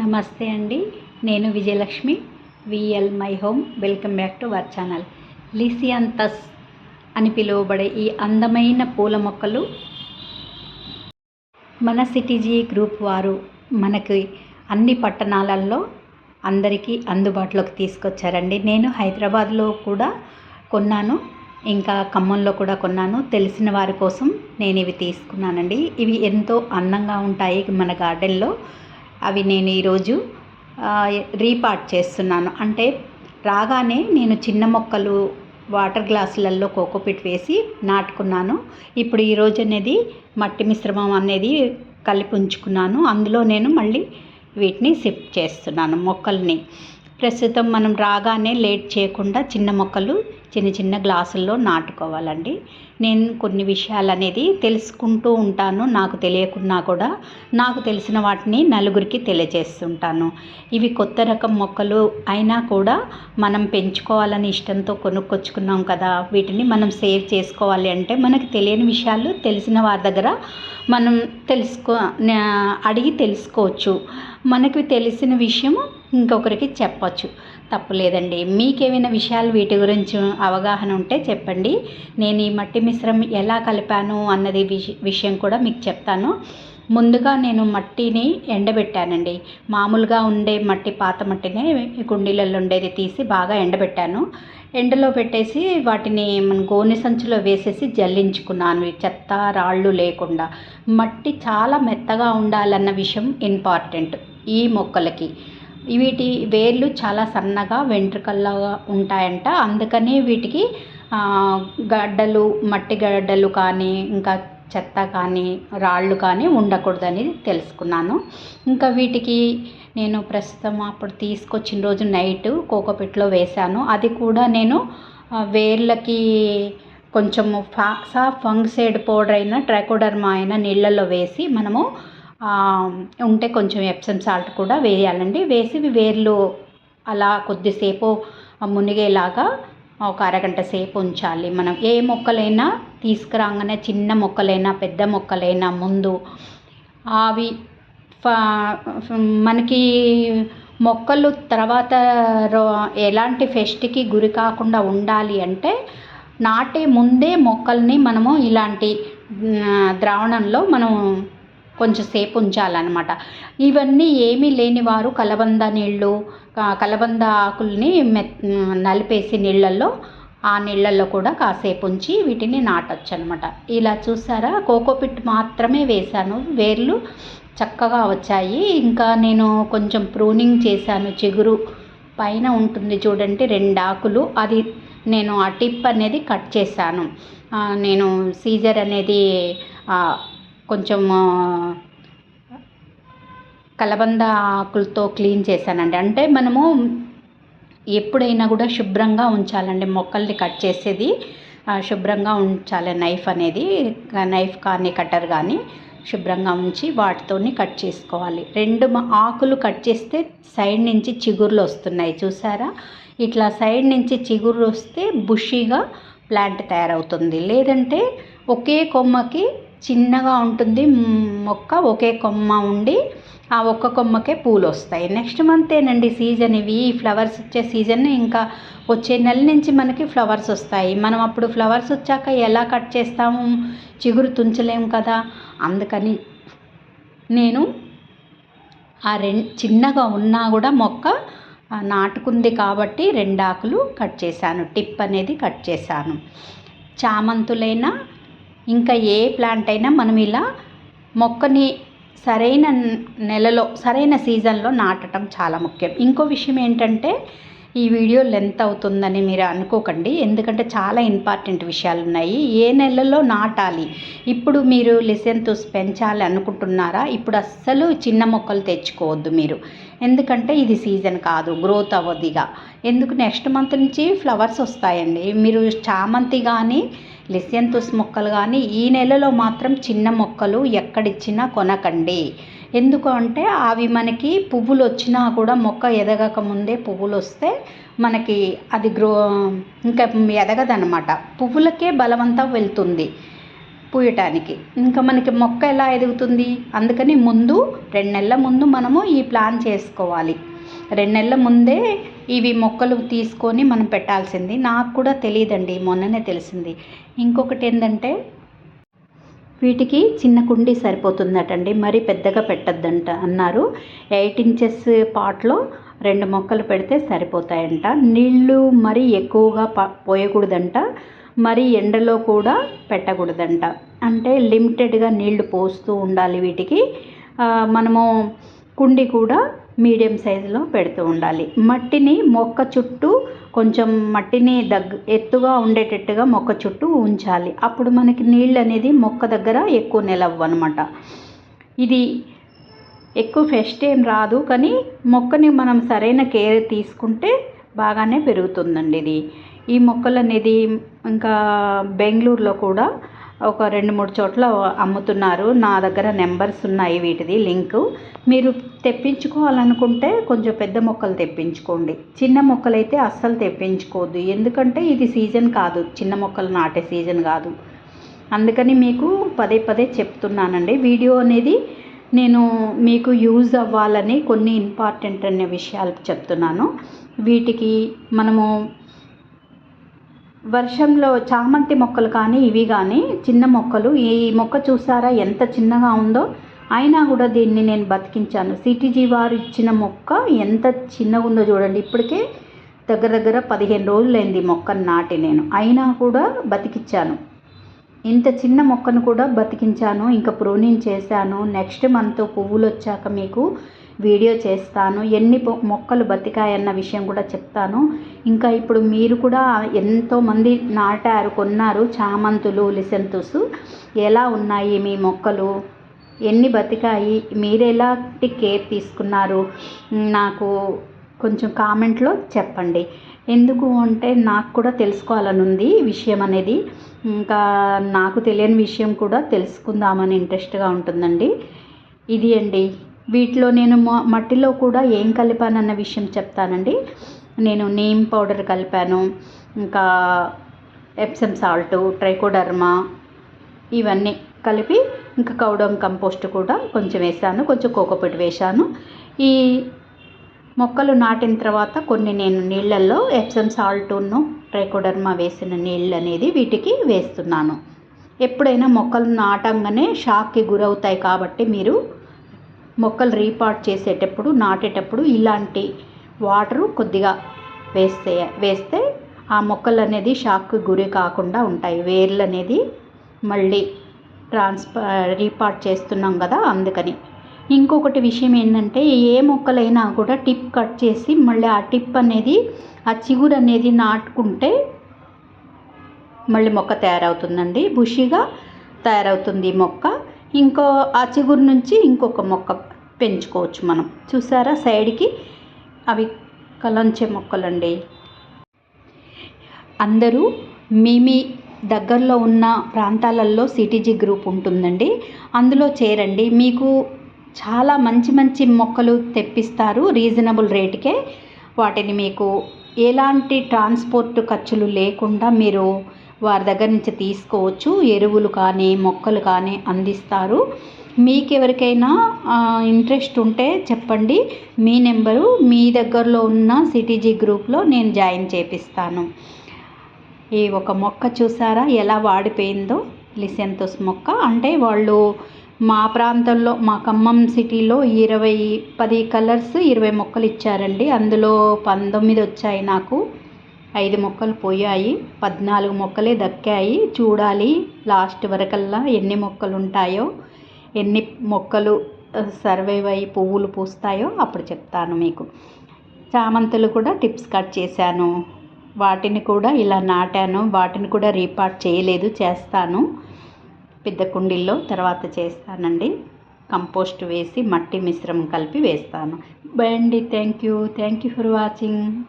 నమస్తే అండి నేను Vijayalakshmi VL my home welcome back to our channel. Lisianthus అని పిలువబడే ఈ అందమైన పూల మొక్కలు మన సిటీజీ గ్రూప్ వారు మనకి అన్ని పట్టణాలలో అందరికీ అందుబాటులోకి తీసుకొచ్చారండి. నేను హైదరాబాద్లో కూడా కొన్నాను ఇంకా ఖమ్మంలో కూడా కొన్నాను. తెలిసిన వారి కోసం నేను ఇవి తీసుకున్నానండి. ఇవి ఎంతో అందంగా ఉంటాయి మన గార్డెన్లో. అవి నేను ఈరోజు రీపార్ట్ చేస్తున్నాను. అంటే రాగానే నేను చిన్న మొక్కలు వాటర్ గ్లాసులలో కోకోపిట్ వేసి నాటుకున్నాను. ఇప్పుడు ఈరోజు అనేది మట్టి మిశ్రమం అనేది కలిపి ఉంచుకున్నాను. అందులో నేను మళ్ళీ వీటిని షిఫ్ట్ చేస్తున్నాను మొక్కల్ని. ప్రస్తుతం మనం రాగానే లేట్ చేయకుండా చిన్న మొక్కలు చిన్న చిన్న గ్లాసుల్లో నాటుకోవాలండి. నేను కొన్ని విషయాలు అనేది తెలుసుకుంటూ ఉంటాను నాకు తెలియకున్నా కూడా. నాకు తెలిసిన వాటిని నలుగురికి తెలియజేస్తుంటాను. ఇవి కొత్త రకం మొక్కలు అయినా కూడా మనం పెంచుకోవాలని ఇష్టంతో కొనుక్కొచ్చుకున్నాం కదా. వీటిని మనం సేవ్ చేసుకోవాలి అంటే మనకు తెలియని విషయాలు తెలిసిన వారి దగ్గర మనం తెలుసుకో అడిగి తెలుసుకోవచ్చు. మనకి తెలిసిన విషయం ఇంకొకరికి చెప్పచ్చు. తప్పులేదండి. మీకేమైనా విషయాలు వీటి గురించి అవగాహన ఉంటే చెప్పండి. నేను ఈ మట్టి మిశ్రమం ఎలా కలిపాను అన్నది విషయం కూడా మీకు చెప్తాను. ముందుగా నేను మట్టిని ఎండబెట్టానండి. మామూలుగా ఉండే మట్టి పాత మట్టినే కుండీలలో ఉండేది తీసి బాగా ఎండబెట్టాను. ఎండలో పెట్టేసి వాటిని గోనె సంచిలో వేసేసి జల్లించుకున్నాను. చెత్త రాళ్ళు లేకుండా. మట్టి చాలా మెత్తగా ఉండాలన్న విషయం ఇంపార్టెంట్ ఈ మొక్కలకి. వీటి వేర్లు చాలా సన్నగా వెంట్రుకల్లాగా ఉంటాయంట. అందుకని వీటికి గడ్డలు మట్టి గడ్డలు కానీ ఇంకా చెత్త కానీ రాళ్ళు కానీ ఉండకూడదని తెలుసుకున్నాను. ఇంకా వీటికి నేను ప్రస్తుతం అప్పుడు తీసుకొచ్చిన రోజు నైట్ కోకోపెట్లో వేశాను. అది కూడా నేను వేర్లకి కొంచెం ఫాక్సా ఫంగ్సైడ్ పౌడర్ అయినా ట్రైకోడర్మా అయినా నీళ్ళల్లో వేసి మనము ఉంటే కొంచెం ఎప్సమ్ సాల్ట్ కూడా వేయాలండి. వేసి వేర్లు అలా కొద్దిసేపు మునిగేలాగా ఒక అరగంట సేపు ఉంచాలి. మనం ఏ మొక్కలైనా తీసుకురాగానే చిన్న మొక్కలైనా పెద్ద మొక్కలైనా ముందు అవి మనకి మొక్కలు తర్వాత ఎలాంటి ఫెస్ట్కి గురి కాకుండా ఉండాలి అంటే నాటే ముందే మొక్కల్ని మనము ఇలాంటి ద్రావణంలో మనం కొంచెం సేపు ఉంచాలన్నమాట. ఇవన్నీ ఏమీ లేని వారు కలబంద నీళ్ళు కలబంద ఆకుల్ని మె నలిపేసి నీళ్ళల్లో ఆ నీళ్ళల్లో కూడా కాసేపు ఉంచి వీటిని నాటొచ్చు అనమాట ఇలా చూసారా? కోకోపిట్ మాత్రమే వేశాను. వేర్లు చక్కగా వచ్చాయి. ఇంకా నేను కొంచెం ప్రూనింగ్ చేశాను. చిగురు పైన ఉంటుంది చూడండి రెండు ఆకులు. అది నేను ఆ టిప్ అనేది కట్ చేశాను. నేను సీజర్ అనేది కొంచెం కలబంద ఆకులతో క్లీన్ చేశానండి. అంటే మనము ఎప్పుడైనా కూడా శుభ్రంగా ఉంచాలండి. మొక్కల్ని కట్ చేసేది శుభ్రంగా ఉంచాలి. నైఫ్ అనేది నైఫ్ కానీ కట్టర్ కానీ శుభ్రంగా ఉంచి వాటితోని కట్ చేసుకోవాలి. రెండు ఆకులు కట్ చేస్తే సైడ్ నుంచి చిగుర్లు వస్తున్నాయి. చూసారా? ఇట్లా సైడ్ నుంచి చిగురు వస్తే బుషీగా ప్లాంట్ తయారవుతుంది. లేదంటే ఒకే కొమ్మకి చిన్నగా ఉంటుంది మొక్క ఒకే కొమ్మ ఉండి ఆ ఒక్క కొమ్మకే పూలు వస్తాయి నెక్స్ట్ మంతేనండి సీజన్ ఇవి ఫ్లవర్స్ వచ్చే సీజన్ ఇంకా వచ్చే నెల నుంచి మనకి ఫ్లవర్స్ వస్తాయి. మనం అప్పుడు ఫ్లవర్స్ వచ్చాక ఎలా కట్ చేస్తాము? చిగురు తుంచలేము కదా? అందుకని నేను ఆ రెం చిన్నగా ఉన్నా కూడా మొక్క నాటుకుంది కాబట్టి రెండాకులు కట్ చేశాను. టిప్ అనేది కట్ చేశాను. చామంతులైనా ఇంకా ఏ ప్లాంట్ అయినా మనం ఇలా మొక్కని సరైన నెలలో సరైన సీజన్లో నాటడం చాలా ముఖ్యం. ఇంకో విషయం ఏంటంటే ఈ వీడియో లెంత్ అవుతుందని మీరు అనుకోకండి. ఎందుకంటే చాలా ఇంపార్టెంట్ విషయాలు ఉన్నాయి ఏ నెలలో నాటాలి? ఇప్పుడు మీరు లిసెంతుస్ పెంచాలి అనుకుంటున్నారా? ఇప్పుడు అస్సలు చిన్న మొక్కలు తెచ్చుకోవద్దు మీరు. ఎందుకంటే ఇది సీజన్ కాదు గ్రోత్ అవ్వదిగా ఎందుకు? నెక్స్ట్ మంత్ నుంచి ఫ్లవర్స్ వస్తాయండి. మీరు చామంతి కానీ లిస్యంతుస్ మొక్కలు కానీ ఈ నెలలో మాత్రం చిన్న మొక్కలు ఎక్కడిచ్చినా కొనకండి. ఎందుకు అంటే అవి మనకి పువ్వులు వచ్చినా కూడా మొక్క ఎదగక ముందే పువ్వులు వస్తే మనకి అది గ్రో ఇంకా ఎదగదనమాట పువ్వులకే బలవంతం వెళ్తుంది పూయటానికి. ఇంకా మనకి మొక్క ఎలా ఎదుగుతుంది? అందుకని ముందు రెండు నెలల ముందు మనము ఈ ప్లాన్ చేసుకోవాలి. రెండు నెలల ముందే ఇవి మొక్కలు తీసుకొని మనం పెట్టాల్సింది. నాకు కూడా తెలియదండి మొన్ననే తెలిసింది. ఇంకొకటి ఏంటంటే వీటికి చిన్న కుండీ సరిపోతుందటండి. మరి పెద్దగా పెట్టద్దంట అన్నారు. ఎయిట్ ఇంచెస్ పాట్లో రెండు మొక్కలు పెడితే సరిపోతాయంట. నీళ్ళు మరీ ఎక్కువగా పోయకూడదంట. మరి ఎండలో కూడా పెట్టకూడదంట. అంటే లిమిటెడ్గా నీళ్ళు పోస్తూ ఉండాలి వీటికి. మనము కుండి కూడా మీడియం సైజులో పెడుతూ ఉండాలి. మట్టిని మొక్క చుట్టూ కొంచెం మట్టిని దగ్గ ఎత్తుగా ఉండేటట్టుగా మొక్క చుట్టూ ఉంచాలి. అప్పుడు మనకి నీళ్ళు అనేది మొక్క దగ్గర ఎక్కువ నిలవ్వు అనమాట ఇది ఎక్కువ ఫెస్ట్ ఏం రాదు కానీ మొక్కని మనం సరైన కేర్ తీసుకుంటే బాగానే పెరుగుతుందండి ఇది. ఈ మొక్కలు అనేది ఇంకా బెంగళూరులో కూడా ఒక రెండు మూడు చోట్ల అమ్ముతున్నారు. నా దగ్గర నెంబర్స్ ఉన్నాయి వీటిది లింకు. మీరు తెప్పించుకోవాలనుకుంటే కొంచెం పెద్ద మొక్కలు తెప్పించుకోండి. చిన్న మొక్కలైతే అస్సలు తెప్పించుకోవద్దు. ఎందుకంటే ఇది సీజన్ కాదు. చిన్న మొక్కలు నాటే సీజన్ కాదు. అందుకని మీకు పదే పదే చెప్తున్నానండి. వీడియో అనేది నేను మీకు యూజ్ అవ్వాలని కొన్ని ఇంపార్టెంట్ అనే విషయాలు చెప్తున్నాను. వీటికి మనము వర్షంలో చామంతి మొక్కలు కానీ ఇవి కానీ చిన్న మొక్కలు ఈ మొక్క చూసారా? ఎంత చిన్నగా ఉందో? అయినా కూడా దీన్ని నేను బతికించాను. సిటీజీ వారు ఇచ్చిన మొక్క ఎంత చిన్నగా ఉందో చూడండి. ఇప్పటికే దగ్గర దగ్గర పదిహేను రోజులైంది మొక్కను నాటి నేను. అయినా కూడా బతికించాను ఇంత చిన్న మొక్కను కూడా బతికించాను. ఇంకా ప్రూనింగ్ చేశాను. నెక్స్ట్ మంత్ పువ్వులు వచ్చాక మీకు వీడియో చేస్తాను ఎన్ని మొక్కలు బతికాయన్న విషయం కూడా చెప్తాను. ఇంకా ఇప్పుడు మీరు కూడా ఎంతోమంది నాటారు కొన్నారు చామంతులు లిసెంతుస్. ఎలా ఉన్నాయి మీ మొక్కలు? ఎన్ని బతికాయి? మీరు ఎలాంటి కేర్ తీసుకున్నారు? నాకు కొంచెం కామెంట్లో చెప్పండి. ఎందుకు అంటే నాకు కూడా తెలుసుకోవాలని ఉంది విషయం అనేది. ఇంకా నాకు తెలియని విషయం కూడా తెలుసుకుందామని ఇంట్రెస్ట్గా ఉంటుందండి. ఇది అండి. వీటిలో నేను మట్టిలో కూడా ఏం కలిపానన్న విషయం చెప్తానండి. నేను నీమ్ పౌడర్ కలిపాను ఇంకా ఎప్సమ్ సాల్ట్ ట్రైకోడర్మా ఇవన్నీ కలిపి ఇంకా కౌడం కంపోస్ట్ కూడా కొంచెం వేసాను కొంచెం కోకోపెట్టి వేశాను ఈ మొక్కలు నాటిన తర్వాత కొన్ని నేను నీళ్ళల్లో ఎప్సమ్ సాల్ట్ను ట్రైకోడర్మా వేసిన నీళ్ళు అనేది వీటికి వేస్తున్నాను. ఎప్పుడైనా మొక్కలు నాటంగానే షాక్కి గురవుతాయి కాబట్టి మీరు మొక్కలు రీపాట్ చేసేటప్పుడు నాటేటప్పుడు ఇలాంటి వాటరు కొద్దిగా వేస్తే వేస్తే ఆ మొక్కలు అనేది షాక్కి గురి కాకుండా ఉంటాయి. వేర్లు అనేది మళ్ళీ ట్రాన్స్ప రీపాట్ చేస్తున్నాం కదా అందుకని. ఇంకొకటి విషయం ఏంటంటే ఏ మొక్కలైనా కూడా టిప్ కట్ చేసి మళ్ళీ ఆ టిప్ అనేది ఆ చిగురు అనేది నాటుకుంటే మళ్ళీ మొక్క తయారవుతుందండి. బుషిగా తయారవుతుంది మొక్క. ఇంకో ఆ చిగురు నుంచి ఇంకొక మొక్క పెంచుకోవచ్చు మనం. చూసారా సైడ్కి? అవి కలంచే మొక్కలండి. అందరూ మీ మీ దగ్గరలో ఉన్న ప్రాంతాలలో సిటీజీ గ్రూప్ ఉంటుందండి. అందులో చేరండి. మీకు చాలా మంచి మంచి మొక్కలు తెప్పిస్తారు రీజనబుల్ రేటుకే. వాటిని మీకు ఎలాంటి ట్రాన్స్పోర్ట్ ఖర్చులు లేకుండా మీరు వారి దగ్గర నుంచి తీసుకోవచ్చు. ఎరువులు కానీ మొక్కలు కానీ అందిస్తారు. మీకు ఎవరికైనా ఇంట్రెస్ట్ ఉంటే చెప్పండి. మీ నెంబరు మీ దగ్గరలో ఉన్న సిటీజీ గ్రూప్లో నేను జాయిన్ చేపిస్తాను. ఈ ఒక మొక్క చూసారా? ఎలా వాడిపోయిందో? లిసెంతోస్ మొక్క. అంటే వాళ్ళు మా ప్రాంతంలో మా ఖమ్మం సిటీలో ఇరవై పది కలర్స్ ఇరవై మొక్కలు ఇచ్చారండి. అందులో పంతొమ్మిది వచ్చాయి నాకు. ఐదు మొక్కలు పోయాయి పద్నాలుగు మొక్కలే దక్కాయి. చూడాలి లాస్ట్ వరకల్లా ఎన్ని మొక్కలు ఉంటాయో ఎన్ని మొక్కలు సర్వైవ్ అయ్యి పువ్వులు పూస్తాయో అప్పుడు చెప్తాను మీకు. చామంతులు కూడా టిప్స్ కట్ చేశాను. వాటిని కూడా ఇలా నాటాను. వాటిని కూడా రీపార్ట్ చేయలేదు చేస్తాను. పెద్ద కుండీల్లో తర్వాత చేస్తానండి. కంపోస్ట్ వేసి మట్టి మిశ్రమం కలిపి వేస్తాను. బండి thank you. Thank you for watching.